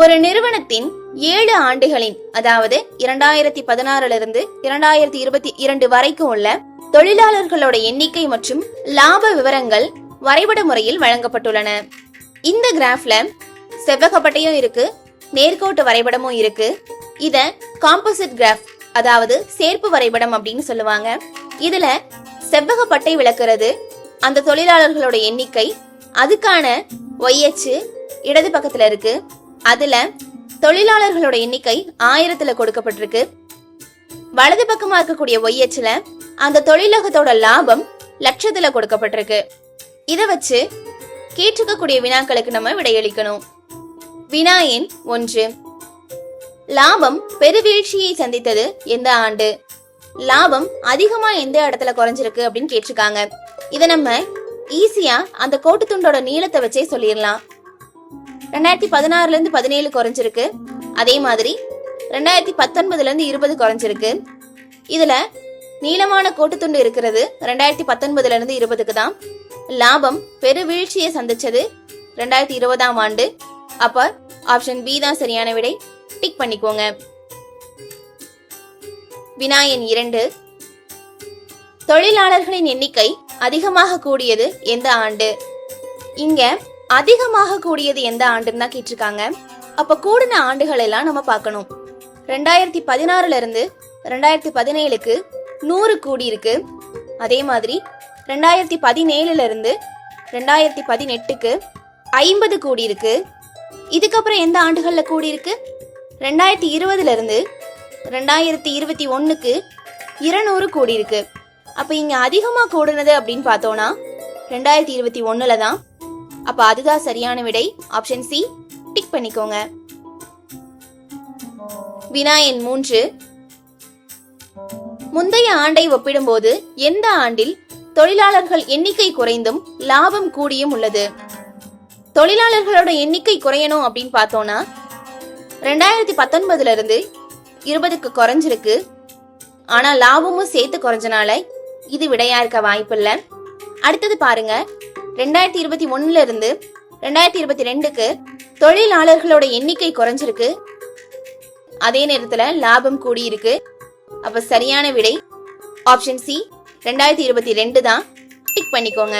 ஒரு நிறுவனத்தின் ஏழு ஆண்டுகளின் அதாவது இரண்டாயிரத்தி பதினாறுல இருந்து இரண்டாயிரத்தி இருபத்தி இரண்டு வரைக்கும் உள்ள தொழிலாளர்களோட எண்ணிக்கை மற்றும் லாப விவரங்கள் வரைபட முறையில் வழங்கப்பட்டுள்ளன. இந்த கிராஃப்ல செவ்வகப்பட்டையும் இருக்கு நேர்கோட்டு வரைபடமும் இருக்கு. இத காம்போசிட் கிராஃப் அதாவது சேர்ப்பு வரைபடம் அப்படின்னு சொல்லுவாங்க. இதுல செவ்வகப்பட்டை விளக்குறது அந்த தொழிலாளர்களோட எண்ணிக்கை அதுக்கான ஒய் அச்சு இடது பக்கத்துல இருக்கு. அதுல தொழிலாளர்களோட எண்ணிக்கை ஆயிரத்துல கொடுக்கப்பட்டிருக்கு. வலது பக்கமா இருக்கக்கூடிய ஒய் அச்சுல அந்த தொழிலகத்தோட லாபம் லட்சத்துல கொடுக்கப்பட்டிருக்கு. இத வச்சு கேட்டிருக்கக்கூடிய வினாக்களுக்கு நம்ம விடையளிக்கணும். வினா எண் ஒன்று. லாபம் பெருவீழ்ச்சியை சந்தித்தது எந்த ஆண்டு? லாபம் அதிகமா எந்த இடத்துல குறைஞ்சிருக்கு அப்படின்னு கேட்டிருக்காங்க. இதை நம்ம ஈஸியா அந்த கோட்டு துண்டோட நீளத்தை வச்சே சொல்லிடலாம். ரெண்டாயிரத்தி பதினாறுல இருந்து பதினேழு குறைஞ்சிருக்கு. அதே மாதிரி ரெண்டாயிரத்தி பத்தொன்பதுல இருந்து இருபது குறைஞ்சிருக்கு. இதுல நீளமான கோட்டு துண்டு இருக்கிறது ரெண்டாயிரத்தி பத்தொன்பதுல இருந்து இருபதுக்கு தான். லாபம் பெரு வீழ்ச்சியை சந்திச்சது ரெண்டாயிரத்தி இருபதாம் ஆண்டு. அப்ப ஆப்ஷன் பி தான் சரியான விடை. டிக் பண்ணிக்கோங்க. வினாயன் இரண்டு. தொழிலாளர்களின் எண்ணிக்கை அதிகமாக கூடியது எந்த ஆண்டு? இங்க அதிகமாக கூடியது எந்த ஆண்டுன்னு தான் கேட்டிருக்காங்க. அப்ப கூடின ஆண்டுகள் எல்லாம் நம்ம பார்க்கணும். ரெண்டாயிரத்தி பதினாறுல இருந்து ரெண்டாயிரத்தி பதினேழுக்கு நூறு கூடி இருக்கு அதே மாதிரி ரெண்டாயிரத்தி பதினேழுல இருந்து ரெண்டாயிரத்தி பதினெட்டுக்கு ஐம்பது கூடி இருக்கு இதுக்கப்புறம் எந்த ஆண்டுகளில் கூடி இருக்கு ரெண்டாயிரத்தி இருபதுல இருந்து ரெண்டாயிரத்தி இருபத்தி ஒன்றுக்கு இருநூறு கூடி இருக்கு அப்ப இங்க அதிகமா கூடுனது அப்படின்னு பார்த்தோம்னா ரெண்டாயிரத்தி இருபத்தி ஒன்றில் தான் அப்ப அதுதான் சரியான விடை. ஆப்ஷன் சி டிக் பண்ணிக்கோங்க. வினாயன் மூன்று. முந்தைய ஆண்டை ஒப்பிடும்போது எந்த ஆண்டில் தொழிலாளர்கள் எண்ணிக்கை குறைந்தும் லாபம் கூடியும் உள்ளது? தொழிலாளர்களோட எண்ணிக்கை குறையணும் அப்படின்னு பார்த்தோம்னா ரெண்டாயிரத்தி பத்தொன்பதுல இருந்து இருபதுக்கு குறைஞ்சிருக்கு. ஆனா லாபமும் சேர்த்து குறைஞ்சனால இது விடையா இருக்க வாய்ப்பில்லை. அடுத்தது பாருங்க. ரெண்டாயிரத்தி இருபத்தி ஒன்னுல இருந்து ரெண்டாயிரத்தி இருபத்தி ரெண்டுக்கு தொழிலாளர்களோட எண்ணிக்கை குறைஞ்சிருக்கு. அதே நேரத்துல லாபம் கூடியிருக்கு. அப்ப சரியான விடை ஆப்ஷன் சி ரெண்டாயிரத்தி இருபத்தி ரெண்டு தான். டிக் பண்ணிக்கோங்க.